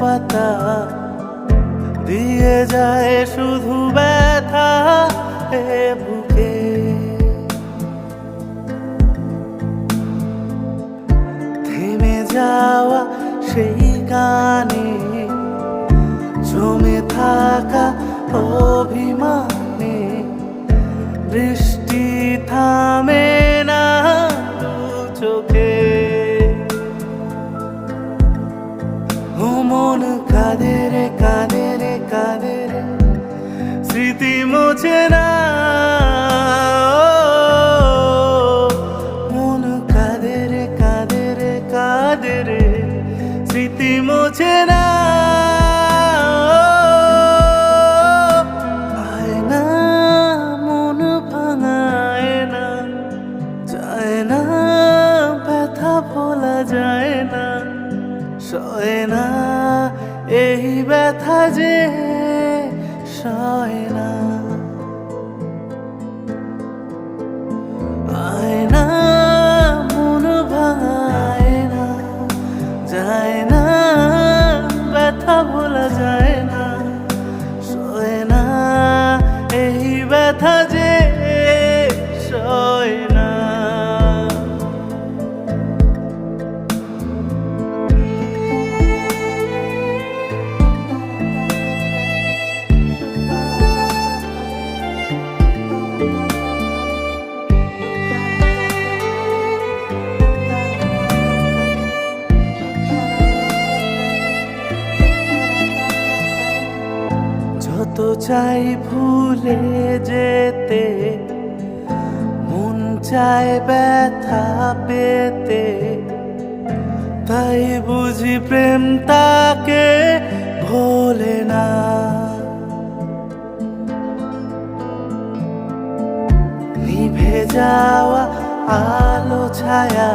পাতা দিয়ে যায় শুধু ব্যথা এ বুকে। থেমে যাওয়া সেই গানে জমে থাকা সয় না, এই ব্যথা যে সয় না। ভাঙায় না, যায় না, ব্যথা ভোলা না, এই ব্যথা যে যত চাই ভুলে যেতে। মন চায় ব্যথা পেতে। তাই বুঝি প্রেম তাকে ভোলে না। নিভে যাওয়া আলো ছায়া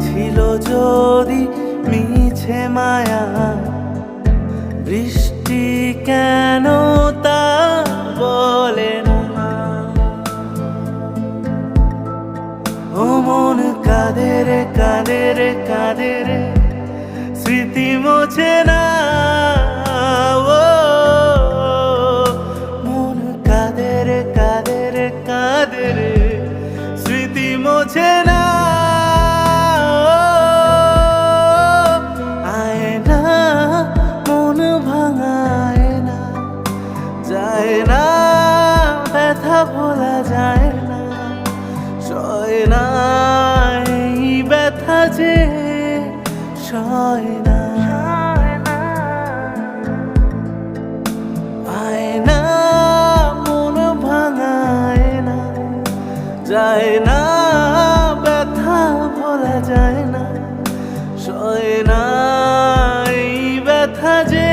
ছিল যদি মিছে মায়া। বৃষ্টি কেন তা বলে না? ও মন কাদের কাদের কাঁদে রে কাঁদে রে, স্মৃতি মোছে না সয় না এই ব্যথা যে সয় না আয় না মন ভাঙায় না, যায় না, ব্যথা ভোলা যায় না। সয় না ব্যথা যে